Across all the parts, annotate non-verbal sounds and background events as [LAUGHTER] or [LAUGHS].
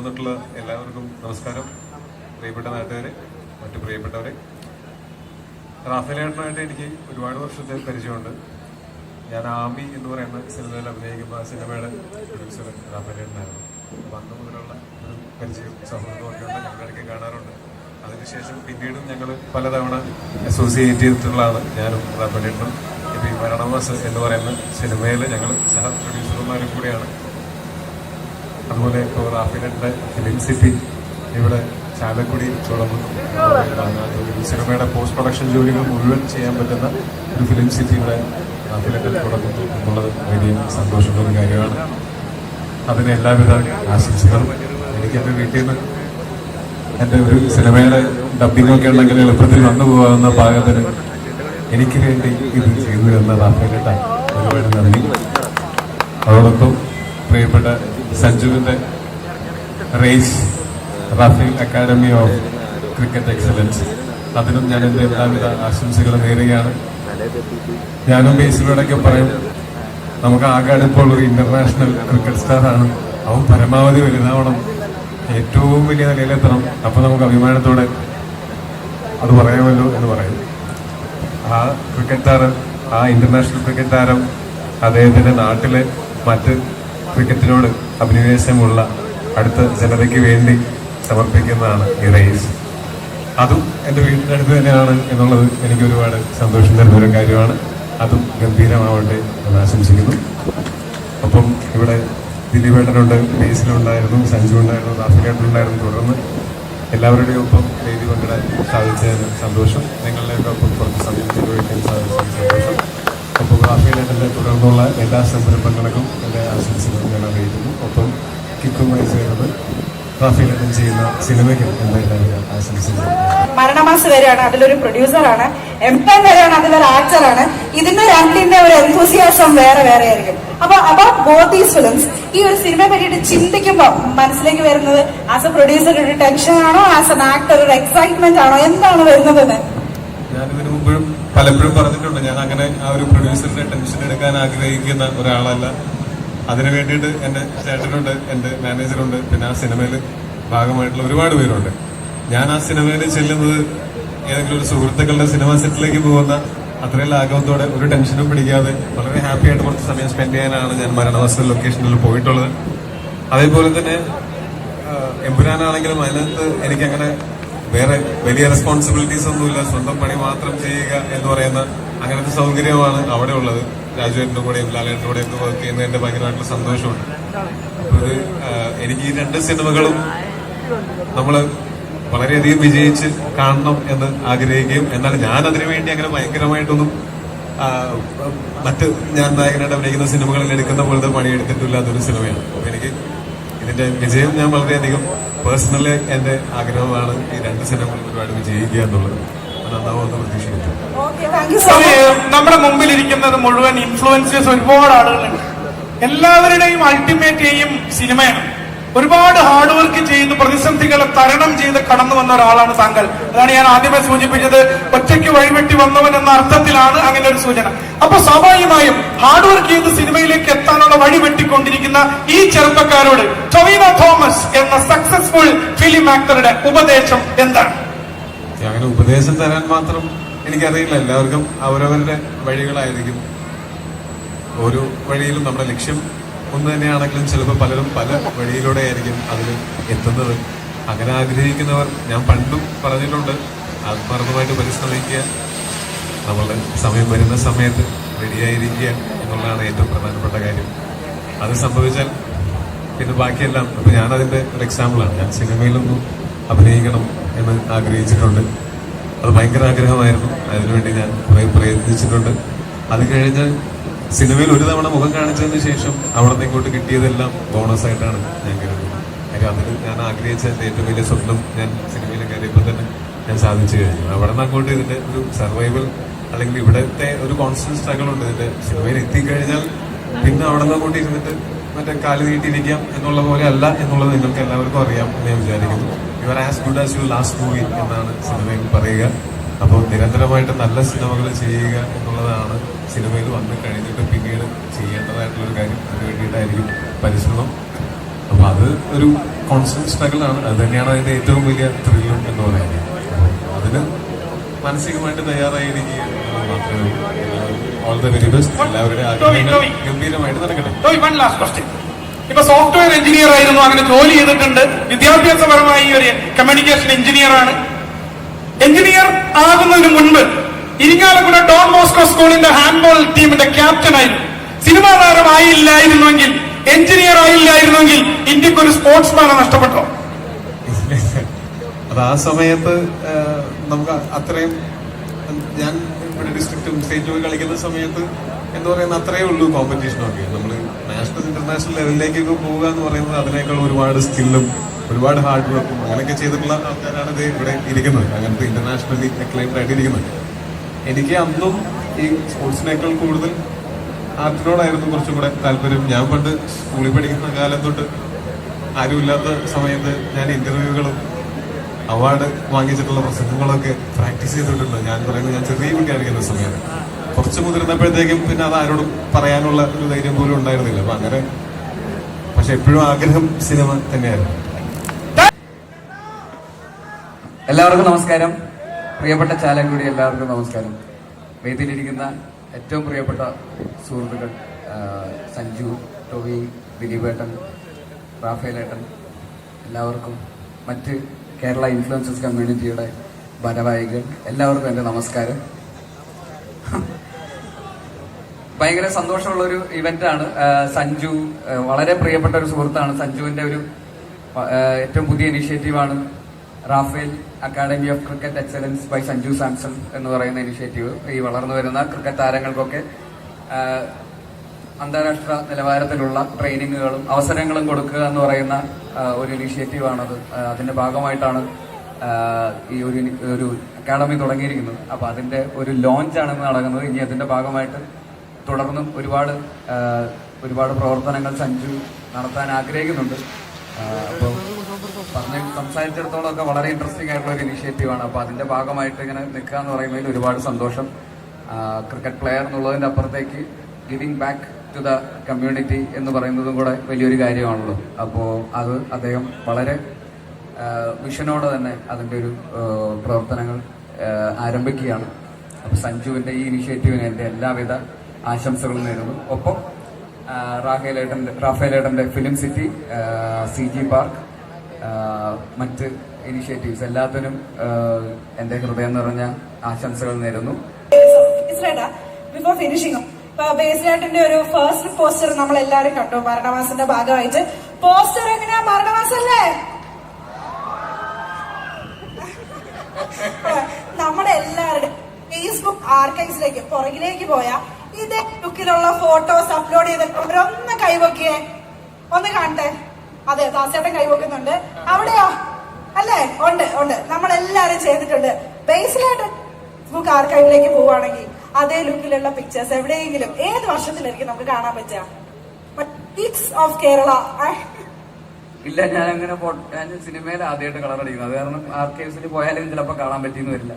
വന്നിട്ടുള്ള എല്ലാവർക്കും നമസ്കാരം. പ്രിയപ്പെട്ട നാട്ടുകാരെ മറ്റു പ്രിയപ്പെട്ടവരെ. റാഫേലേട്ടനായിട്ട് എനിക്ക് ഒരുപാട് വർഷത്തെ പരിചയമുണ്ട്. ഞാൻ ആമി എന്ന് പറയുന്ന സിനിമയിൽ അഭിനയിക്കുന്ന സിനിമയുടെ പ്രൊഡ്യൂസർ റാഫേലേട്ടനായിരുന്നു. അപ്പം അന്ന് മുതലുള്ള ഒരു പരിചയം സൗഹൃദമൊക്കെ ഉണ്ട് ഞങ്ങളിടയ്ക്ക് കാണാറുണ്ട്. അതിനുശേഷം പിന്നീടും ഞങ്ങൾ പലതവണ അസോസിയേറ്റ് ചെയ്തിട്ടുള്ളതാണ് ഞാനും റാഫേലേട്ടനും. ഇപ്പം ഈ മരണമാസ് എന്ന് പറയുന്ന സിനിമയിൽ ഞങ്ങൾ സഹ പ്രൊഡ്യൂസർമാരും കൂടിയാണ്. അതുപോലെ ഇപ്പോൾ റാഫിനുണ്ട് ഫിലിം സിറ്റി ഇവിടെ ചാലക്കുടി ഒരു സിനിമയുടെ പോസ്റ്റ് പ്രൊഡക്ഷൻ ജോലികൾ മുഴുവൻ ചെയ്യാൻ പറ്റുന്ന ഒരു ഫിലിം സിറ്റി ഇവിടെ റാഫിനന്റെ തുടങ്ങുന്നു എന്നുള്ളത് വലിയ സന്തോഷമുള്ള ഒരു കാര്യമാണ്. അതിന് എല്ലാവിധ ആശംസകളും. എനിക്ക് എന്റെ വീട്ടിൽ നിന്ന് എന്റെ ഒരു സിനിമയുടെ ഡബിങ്ങൊക്കെ ഉണ്ടെങ്കിൽ എളുപ്പത്തിൽ വന്നു പോകാവുന്ന പാകത്തിന് എനിക്ക് വേണ്ടി ഇത് ചെയ്തു തന്ന റാഫേലേട്ട ഒരുപാട് നന്ദി. അതോടൊപ്പം പ്രിയപ്പെട്ട സഞ്ജുവിന്റെ race Rafael academy of cricket excellence അതിനും ഞാൻ എന്റെ എല്ലാവിധ ആശംസകൾ നേരുകയാണ്. ഞാനും ബേസിലൂടെയൊക്കെ പറയും നമുക്ക് ആകെ ഇപ്പോൾ ഒരു ഇന്റർനാഷണൽ ക്രിക്കറ്റ് സ്റ്റാറാണ് അവൻ പരമാവധി വലുതാവണം. ഏറ്റവും വലിയ നിലയിലെത്തണം. അപ്പൊ നമുക്ക് അഭിമാനത്തോടെ അത് പറയാമല്ലോ എന്ന് പറയും. ആ ക്രിക്കറ്റ് താരം ആ ഇന്റർനാഷണൽ ക്രിക്കറ്റ് താരം അദ്ദേഹത്തിന്റെ നാട്ടിലെ മറ്റ് ക്രിക്കറ്റിനോട് അഭിനിവേശമുള്ള അടുത്ത ജനതയ്ക്ക് വേണ്ടി സമർപ്പിക്കുന്നതാണ് ഈ റേസ് അതും എന്റെ വീടിന്റെ അടുത്ത് തന്നെയാണ് എന്നുള്ളത് എനിക്ക് ഒരുപാട് സന്തോഷം തരുന്ന ഒരു കാര്യമാണ്. അതും ഗംഭീരമാവട്ടെ എന്ന് ആശംസിക്കുന്നു. അപ്പം ഇവിടെ ദിലീപേട്ടനുണ്ട് ബേസിലുണ്ടായിരുന്നു സഞ്ജു ഉണ്ടായിരുന്നു റാഫിലേട്ടനുണ്ടായിരുന്നു തുടർന്ന് എല്ലാവരുടെയും ഒപ്പം വേദി പങ്കിടാൻ സാധിച്ചതിന് സന്തോഷം. നിങ്ങളുടെയൊക്കെ ഒപ്പം കുറച്ച് സമയം ചെലവഴിക്കാൻ സാധിച്ചതിന് സന്തോഷം. ഒപ്പം റാഫേലേട്ടന്റെ തുടർന്നുള്ള എല്ലാ സംരംഭങ്ങൾക്കും എന്റെ ആശംസകൾ ഞാൻ അറിയിക്കുന്നു ഒപ്പം കിക്കുമായി ചേർന്ന് റാഫേലേട്ടൻ ചെയ്യുന്ന സിനിമയ്ക്കും എന്റെ എല്ലാവരും ആശംസകൾ മരണമാസ് വരെയാണ് അതിലൊരു പ്രൊഡ്യൂസറാണ്. എം എൻ വരെയാണ് അതിലൊരു ആക്ടറാണ്. ഇതിന്റെ രണ്ടിന്റെ ഒരു എൻതൂസിയാസം വേറെ വേറെ ആയിരിക്കും അപ്പൊ അബൌട്ട് ബോത്ത് ദീസ് ഫിലിംസ് ഈ ഒരു സിനിമയെ പറ്റിയിട്ട് ചിന്തിക്കുമ്പോൾ മനസ്സിലേക്ക് വരുന്നത് ആസ് എ പ്രൊഡ്യൂസർ ഒരു ടെൻഷൻ ആണോ ആസ് എൻ ആക്ടർ ഒരു എക്സൈറ്റ്മെന്റ് ആണോ? എന്താണ് വരുന്നത്? ഞാൻ ഇതിനു മുമ്പും പലപ്പോഴും പറഞ്ഞിട്ടുണ്ട്. ഞാൻ അങ്ങനെ ആ ഒരു പ്രൊഡ്യൂസറിന്റെ ടെൻഷൻ എടുക്കാൻ ആഗ്രഹിക്കുന്ന ഒരാളല്ല. അതിനു വേണ്ടിയിട്ട് എന്റെ ചേട്ടനുണ്ട് എന്റെ മാനേജറുണ്ട് പിന്നെ ആ സിനിമയിൽ ഭാഗമായിട്ടുള്ള ഒരുപാട് പേരുണ്ട്. ഞാൻ ആ സിനിമയിൽ ചെല്ലുന്നത് ഏതെങ്കിലും ഒരു സുഹൃത്തുക്കളുടെ സിനിമ സെറ്റിലേക്ക് പോകുന്ന അത്രയും ലാഘവത്തോടെ ഒരു ടെൻഷനും പിടിക്കാതെ വളരെ ഹാപ്പി ആയിട്ട് കുറച്ച് സമയം സ്പെൻഡ് ചെയ്യാനാണ് ഞാൻ മരണവാസ ലൊക്കേഷനിൽ പോയിട്ടുള്ളത്. അതേപോലെ തന്നെ എമ്പുരാനാണെങ്കിലും അതിനകത്ത് എനിക്കങ്ങനെ വേറെ വലിയ റെസ്പോൺസിബിലിറ്റീസ് ഒന്നുമില്ല. സ്വന്തം പണി മാത്രം ചെയ്യുക എന്ന് പറയുന്ന അങ്ങനത്തെ സൗകര്യമാണ് അവിടെ ഉള്ളത്. രാജുവേട്ടന്റെ കൂടെയും ലാലേട്ടന്റെ കൂടെയും വർക്ക് ചെയ്യുന്നതിന്റെ ഭയങ്കരമായിട്ടുള്ള സന്തോഷമുണ്ട്. അപ്പൊ ഇത് എനിക്ക് ഈ രണ്ട് സിനിമകളും നമ്മൾ വളരെയധികം വിജയിച്ച് കാണണം എന്ന് ആഗ്രഹിക്കുകയും എന്നാൽ ഞാൻ അതിനു വേണ്ടി അങ്ങനെ ഭയങ്കരമായിട്ടൊന്നും മറ്റ് ഞാൻ നായകനായിട്ട് അഭിനയിക്കുന്ന സിനിമകളിൽ എടുക്കുന്ന പോലത്തെ പണിയെടുത്തിട്ടില്ലാത്തൊരു സിനിമയാണ്. അപ്പൊ എനിക്ക് ഇതിന്റെ വിജയം ഞാൻ വളരെയധികം പേഴ്സണലി എന്റെ ആഗ്രഹമാണ് ഈ രണ്ട് സിനിമകളും ഒരുപാട് വിജയിക്കുക എന്നുള്ളത്. നമ്മുടെ മുമ്പിൽ ഇരിക്കുന്നത് മുഴുവൻ ഇൻഫ്ലുവൻസേഴ്സ് ഒരുപാട് ആളുകളുണ്ട്. എല്ലാവരുടെയും അൾട്ടിമേറ്റ് എയിം സിനിമയാണ്. ഒരുപാട് ഹാർഡ് വർക്ക് ചെയ്ത് പ്രതിസന്ധികളെ തരണം ചെയ്ത് കടന്നു വന്ന ഒരാളാണ് താങ്കൾ. അതാണ് ഞാൻ ആദ്യമേ സൂചിപ്പിച്ചത്. ഒറ്റയ്ക്ക് വഴിവെട്ടി വന്നവൻ എന്ന അർത്ഥത്തിലാണ് അങ്ങനെ ഒരു സൂചന. അപ്പൊ സ്വാഭാവികമായും ഹാർഡ് വർക്ക് ചെയ്ത് സിനിമയിലേക്ക് എത്താനുള്ള വഴി വെട്ടിക്കൊണ്ടിരിക്കുന്ന ഈ ചെറുപ്പക്കാരോട് ടൊവീന തോമസ് എന്ന സക്സസ്ഫുൾ ഫിലിം ആക്ടറുടെ ഉപദേശം എന്താണ്? അങ്ങനെ ഉപദേശം തരാൻ മാത്രം എനിക്കറിയില്ല. എല്ലാവർക്കും അവരവരുടെ വഴികളായിരിക്കും. ഓരോ വഴിയിലും നമ്മുടെ ലക്ഷ്യം ഒന്ന് തന്നെയാണെങ്കിലും ചിലപ്പോൾ പലരും പല വഴിയിലൂടെ ആയിരിക്കും അതിൽ എത്തുന്നത്. അങ്ങനെ ആഗ്രഹിക്കുന്നവർ ഞാൻ പണ്ടും പറഞ്ഞിട്ടുണ്ട്. ആത്മാർത്ഥമായിട്ട് പരിശ്രമിക്കുക. നമ്മളുടെ സമയം വരുന്ന സമയത്ത് റെഡിയായിരിക്കുക എന്നുള്ളതാണ് ഏറ്റവും പ്രധാനപ്പെട്ട കാര്യം. അത് സംഭവിച്ചാൽ പിന്നെ ബാക്കിയെല്ലാം ഇപ്പം ഞാനതിന്റെ ഒരു എക്സാമ്പിളാണ് ഞാൻ സിനിമയിലൊന്നും അഭിനയിക്കണം എന്ന് ആഗ്രഹിച്ചിട്ടുണ്ട്. അത് ഭയങ്കര ആഗ്രഹമായിരുന്നു. അതിനുവേണ്ടി ഞാൻ കുറേ പ്രയത്നിച്ചിട്ടുണ്ട്. അത് കഴിഞ്ഞ് സിനിമയിൽ ഒരു തവണ മുഖം കാണിച്ചതിന് ശേഷം അവിടെ നിന്ന് ഇങ്ങോട്ട് കിട്ടിയതെല്ലാം ബോണസ് ആയിട്ടാണ് ഞാൻ കരുതുന്നത്. കാര്യം അതിൽ ഞാൻ ആഗ്രഹിച്ച എന്റെ ഏറ്റവും വലിയ സ്വപ്നം ഞാൻ സിനിമയിൽ കയറിയപ്പോൾ തന്നെ ഞാൻ സാധിച്ചു കഴിഞ്ഞു. അവിടെ നിന്ന് അങ്ങോട്ട് ഇതിന്റെ ഒരു സർവൈവൽ അല്ലെങ്കിൽ ഇവിടത്തെ ഒരു കോൺസ്റ്റന്റ് സ്ട്രഗിൾ ഉണ്ട്. ഇതിന്റെ സിനിമയിൽ എത്തിക്കഴിഞ്ഞാൽ പിന്നെ അവിടെ നിന്ന് അങ്ങോട്ട് ഇരുന്നിട്ട് മറ്റേ കാൽ നീട്ടിയിരിക്കാം എന്നുള്ള പോലെ അല്ല എന്നുള്ളത് നിങ്ങൾക്ക് എല്ലാവർക്കും അറിയാം എന്ന് ഞാൻ വിചാരിക്കുന്നു. You are as good as you last movie എന്നാണ് സിനിമയിൽ പറയുക. അപ്പോൾ നിരന്തരമായിട്ട് നല്ല സിനിമകൾ ചെയ്യുക എന്നുള്ളതാണ് സിനിമയിൽ വന്ന് കഴിഞ്ഞിട്ട് പിന്നീട് ചെയ്യേണ്ടതായിട്ടുള്ള ഒരു കാര്യം. അതിന് വേണ്ടിയിട്ടായിരിക്കും പരിശ്രമം. അപ്പൊ അത് ഒരു കോൺസ്റ്റന്റ് സ്ട്രഗിൾ ആണ്. അത് തന്നെയാണ് അതിന്റെ ഏറ്റവും വലിയ ത്രില്ലും എന്ന് പറയുന്നത്. അതിന് മാനസികമായിട്ട് തയ്യാറായിരിക്കുക മാത്രമേ ഓൾ ദ വെരി ബെസ്റ്റ് എല്ലാവരുടെ ആഗ്രഹങ്ങൾ ടോമി. ഗംഭീരമായിട്ട് നടക്കട്ടെ. വൺ ലാസ്റ്റ് ക്വസ്റ്റ്യൻ ഇപ്പൊ സോഫ്റ്റ്വെയർ എഞ്ചിനീയർ ആയിരുന്നു അങ്ങനെ ജോലി ചെയ്തിട്ടുണ്ട്. വിദ്യാഭ്യാസപരമായി ഒരു കമ്മ്യൂണിക്കേഷൻ എഞ്ചിനീയർ ആണ്. എഞ്ചിനീയർ ആകുന്നതിന് മുൻപ് ഇരിങ്ങാലക്കുട ഡോൺ മോസ്കോ സ്കൂളിന്റെ ഹാൻഡ്ബോൾ ടീമിന്റെ ക്യാപ്റ്റനായിരുന്നു സിനിമാ താരമായില്ലായിരുന്നുവെങ്കിൽ എഞ്ചിനീയർ ആയില്ലായിരുന്നെങ്കിൽ ഇന്ത്യയ്ക്ക് ഒരു സ്പോർട്സ്മാനെ നഷ്ടപ്പെട്ടോ അത് ആ സമയത്ത് നമുക്ക് അത്രയും ഞാൻ ഇവിടെ ഡിസ്ട്രിക്റ്റും സ്റ്റേറ്റും കളിക്കുന്ന സമയത്ത് എന്ന് പറയുന്ന അത്രയേ ഉള്ളൂ കോമ്പറ്റീഷനൊക്കെ നമ്മൾ നാഷണൽ ഇന്റർനാഷണൽ ലെവലിലേക്കൊക്കെ പോവുക എന്ന് പറയുന്നത് അതിനേക്കാൾ ഒരുപാട് സ്കില്ലും ഒരുപാട് ഹാർഡ് വർക്കും അങ്ങനെയൊക്കെ ചെയ്തിട്ടുള്ള ആൾക്കാരാണ് ഇത് ഇവിടെ ഇരിക്കുന്നത്. അങ്ങനത്തെ ഇന്റർനാഷണലി അക്ലൈംഡ് ആയിട്ട് ഇരിക്കുന്നത്. എനിക്ക് അന്നും ഈ സ്പോർട്സിനേക്കാൾ കൂടുതൽ ആർട്ടിനോടായിരുന്നു കുറച്ചും കൂടെ താല്പര്യം. ഞാൻ പണ്ട് സ്കൂളിൽ പഠിക്കുന്ന കാലം തൊട്ട് ആരുമില്ലാത്ത സമയത്ത് ഞാൻ ഇന്റർവ്യൂകളും അവാർഡ് വാങ്ങിച്ചിട്ടുള്ള പ്രസംഗങ്ങളൊക്കെ പ്രാക്ടീസ് ചെയ്തിട്ടുണ്ട്. ഞാൻ പറയുന്നത് ഞാൻ ചെറിയ കുട്ടിയായിരിക്കുന്ന സമയത്ത്. കുറച്ച് മുതിർന്നപ്പോഴത്തേക്കും പിന്നെ അത് ആരോടും പറയാനുള്ള ഒരു ധൈര്യം പോലും ഉണ്ടായിരുന്നില്ല. അപ്പൊ അങ്ങനെ പക്ഷെ എപ്പോഴും ആഗ്രഹം സിനിമ തന്നെയായിരുന്നു. എല്ലാവർക്കും നമസ്കാരം. പ്രിയപ്പെട്ട ചാലക്കുടി എല്ലാവർക്കും നമസ്കാരം. വേദിയിലിരിക്കുന്ന ഏറ്റവും പ്രിയപ്പെട്ട സുഹൃത്തുക്കൾ സഞ്ജു ടോവി ദിലീപേട്ടൻ റാഫേലേട്ടൻ എല്ലാവർക്കും മറ്റ് കേരള ഇൻഫ്ലുവൻസസ് കമ്മ്യൂണിറ്റിയുടെ ഭാരവാഹികൾ എല്ലാവർക്കും എന്റെ നമസ്കാരം. ഭയങ്കര സന്തോഷമുള്ളൊരു ഇവന്റ് സഞ്ജു. വളരെ പ്രിയപ്പെട്ട ഒരു സുഹൃത്താണ് സഞ്ജുവിന്റെ ഒരു ഏറ്റവും പുതിയ ഇനിഷ്യേറ്റീവാണ് Raphael academy of cricket excellence by Sanju Samson എന്ന് പറയുന്ന ഇനിഷ്യേറ്റീവ് ഈ വളർന്നു വരുന്ന ക്രിക്കറ്റ് താരങ്ങൾക്കൊക്കെ അന്താരാഷ്ട്ര നിലവാരത്തിലുള്ള ട്രെയിനിങ്ങുകളും അവസരങ്ങളും കൊടുക്കുക എന്ന് പറയുന്ന ഒരു ഇനിഷ്യേറ്റീവാണത്. അതിന്റെ ഭാഗമായിട്ടാണ് ഈ ഒരു ഒരു അക്കാഡമി തുടങ്ങിയിരിക്കുന്നത്. അപ്പൊ അതിന്റെ ഒരു ലോഞ്ച് ആണ് നടക്കുന്നത് ഇനി അതിന്റെ ഭാഗമായിട്ട് തുടർന്നും ഒരുപാട് ഒരുപാട് പ്രവർത്തനങ്ങൾ സഞ്ജു നടത്താൻ ആഗ്രഹിക്കുന്നുണ്ട്. അപ്പോൾ പറഞ്ഞ് സംസാരിച്ചിടത്തോളം ഒക്കെ വളരെ ഇൻട്രസ്റ്റിംഗ് ആയിട്ടുള്ള ഒരു ഇനിഷ്യേറ്റീവാണ് അപ്പോൾ അതിന്റെ ഭാഗമായിട്ട് ഇങ്ങനെ നിൽക്കുക എന്ന് പറയുന്നതിൽ ഒരുപാട് സന്തോഷം. ക്രിക്കറ്റ് പ്ലെയർ എന്നുള്ളതിന്റെ അപ്പുറത്തേക്ക് giving back to the community എന്ന് പറയുന്നതും കൂടെ വലിയൊരു കാര്യമാണല്ലോ. അപ്പോ അത് അദ്ദേഹം വളരെ മിഷനോട് തന്നെ അതിന്റെ ഒരു പ്രവർത്തനങ്ങൾ ആരംഭിക്കുകയാണ്. അപ്പൊ സഞ്ജുവിന്റെ ഈ ഇനിഷ്യേറ്റീവിന് എന്റെ എല്ലാവിധ ആശംസകളും നേരുന്നു. ഒപ്പം ആ, റാഫേലേട്ടന്റെ റാഫേലേട്ടന്റെ film city C G park മറ്റ് ഇനിഷ്യേറ്റീവ്സ് എല്ലാത്തിനും ആ, എന്റെ ഹൃദയം നിറഞ്ഞ ആശംസകൾ നേരുന്നു. ബിഫോർ ഫിനിഷിംഗ് ബേസിലായിട്ടിന്റെ ഒരു ഫസ്റ്റ് പോസ്റ്റർ നമ്മൾ എല്ലാരും കണ്ടു മരണമാസത്തിന്റെ ഭാഗമായിട്ട്. പോസ്റ്റർ എങ്ങനെയാ മരണമാസല്ലേ നമ്മുടെ എല്ലാവരുടെയും ഫേസ്ബുക്ക് ആർക്കൈവ്സിലേക്ക് പുറകിലേക്ക് പോയാ ഇതേ ലുക്കിലുള്ള ഫോട്ടോസ് അപ്ലോഡ് ചെയ്തിട്ട് അവരൊന്ന് കൈവക്കിയേ ഒന്ന് കാണട്ടെ? അതെ ദാസേട്ടൻ കൈവക്കുന്നുണ്ട്. അവിടെയോ? അല്ലേ? ഉണ്ട് ഉണ്ട്. നമ്മളെല്ലാരും ചെയ്തിട്ടുണ്ട്. ബേസിലായിട്ട് നമുക്ക് ആർക്കൈവിലേക്ക് പോവുകയാണെങ്കിൽ അതേ ലുക്കിലുള്ള പിക്ചേഴ്സ് എവിടെയെങ്കിലും ഏത് വർഷത്തിലായിരിക്കും നമുക്ക് കാണാൻ പറ്റുക? ഓഫ് കേരള ഇല്ല ഞാൻ അങ്ങനെ ഞാൻ സിനിമയിൽ ആദ്യമായിട്ട് കളർ അടിക്കുന്നത്. അത് കാരണം ആർക്കൈവ്സിൽ പോയാലും ചിലപ്പോ കാണാൻ പറ്റിയെന്ന് വരില്ല.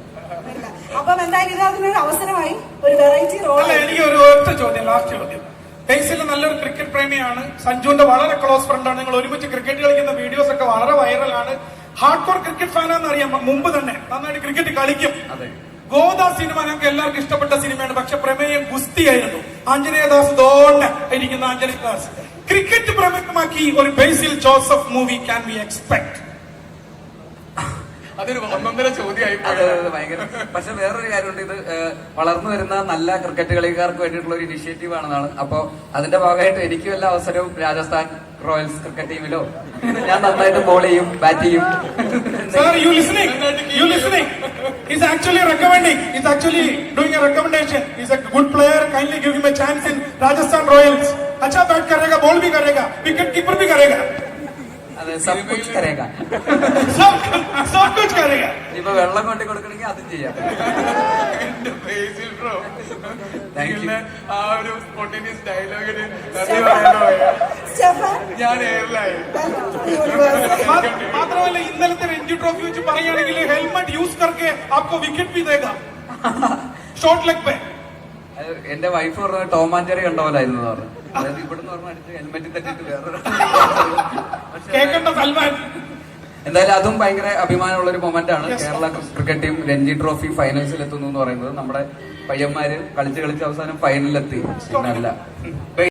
അപ്പം എന്തായാലും ഇത് അതിനൊരു അവസരമായി. ഒരു വെറൈറ്റി റോൾ അല്ല എനിക്ക് ഒരു ഒറ്റ ചോദ്യം ലാസ്റ്റ് ചോദ്യം. ബേസിൽ നല്ലൊരു ക്രിക്കറ്റ് പ്രേമിയാണ്. സഞ്ജുവിന്റെ വളരെ ക്ലോസ് ഫ്രണ്ടാണ് നിങ്ങൾ ഒരുമിച്ച് ക്രിക്കറ്റ് കളിക്കുന്ന വീഡിയോസ് ഒക്കെ വളരെ വൈറലാണ് ഹാർഡ് കോർ ക്രിക്കറ്റ് ഫാനാന്ന് അറിയാം. മുമ്പ് തന്നെ നന്നായിട്ട് ക്രിക്കറ്റ് കളിക്കും. അതെ. ഗോദ സിനിമ ഞങ്ങൾക്ക് എല്ലാവർക്കും ഇഷ്ടപ്പെട്ട സിനിമയാണ്. പക്ഷെ പ്രമേയം ഗുസ്തിയായിരുന്നു. ആഞ്ജനേയദാസ് ദോണ്ട ഇരിക്കുന്ന ആഞ്ജനേയദാസ്. ക്രിക്കറ്റ് പ്രമേയമാക്കി ഒരു Basil Joseph movie can be expect അതൊരു ഒന്നൊന്നര ചോദ്യമായി അത് ഭയങ്കര പക്ഷെ വേറൊരു കാര്യമുണ്ട് ഇത് ഏഹ്, വളർന്നു വരുന്ന നല്ല ക്രിക്കറ്റ് കളിക്കാർക്ക് വേണ്ടിയിട്ടുള്ള ഒരു ഇനിഷ്യേറ്റീവ് ആണെന്നാണ് അപ്പോ അതിന്റെ ഭാഗമായിട്ട് എനിക്ക് വല്ല അവസരവും രാജസ്ഥാൻ റോയൽസ് ക്രിക്കറ്റ് ടീമിലോ ഞാൻ നന്നായിട്ട് ബോൾ ചെയ്യും ബാറ്റ് ചെയ്യും Sir, you listening? You listening? He's actually recommending. He's actually doing a recommendation. He's a good player. Kindly give him a chance in Rajasthan Royals. अच्छा बैट करेगा बॉल भी करेगा wicket keeper भी करेगा അതെ sub കുച്ച് കരേഗാ sub കുച്ച് കരേഗാ ഇപ്പൊ വെള്ളം കൊണ്ടി കൊടുക്കണെങ്കിൽ അതും ചെയ്യാം. എന്റെ ഫേസിൽ ബ്രോ പിന്നെ ആ ഒരു സ്പോണ്ടിനിയസ് ഡയലോഗിന് ഞാൻ എയർലൈൻ മാത്രമല്ല ഇന്നലത്തെ രഞ്ജി ട്രോഫി വെച്ച് പറയുകയാണെങ്കിൽ ഹെൽമെറ്റ് യൂസ് കർക്ക് ആപ്കോ വിക്കറ്റ് ഭി ദേഗാ ഷോർട്ട് ലെഗ് പേ. എന്റെ വൈഫ് പറഞ്ഞത് ടോമാൻജറി കണ്ടോലായിരുന്നു പറഞ്ഞു. അതായത് ഇവിടുന്ന് പറഞ്ഞ അടിച്ച് ഹെൽമെറ്റ് തട്ടിട്ട് വേറെ [LAUGHS] കേൾക്കേണ്ട സൽമാൻ. എന്തായാലും അതും ഭയങ്കര അഭിമാനമുള്ള ഒരു മൊമെന്റ് ആണ് Kerala cricket team Ranji trophy ഫൈനൽസിൽ എത്തുന്നു എന്ന് പറയുന്നത്. നമ്മുടെ പയ്യന്മാര് കളിച്ച് കളിച്ച് അവസാനം ഫൈനലിലെത്തി പിന്നല്ല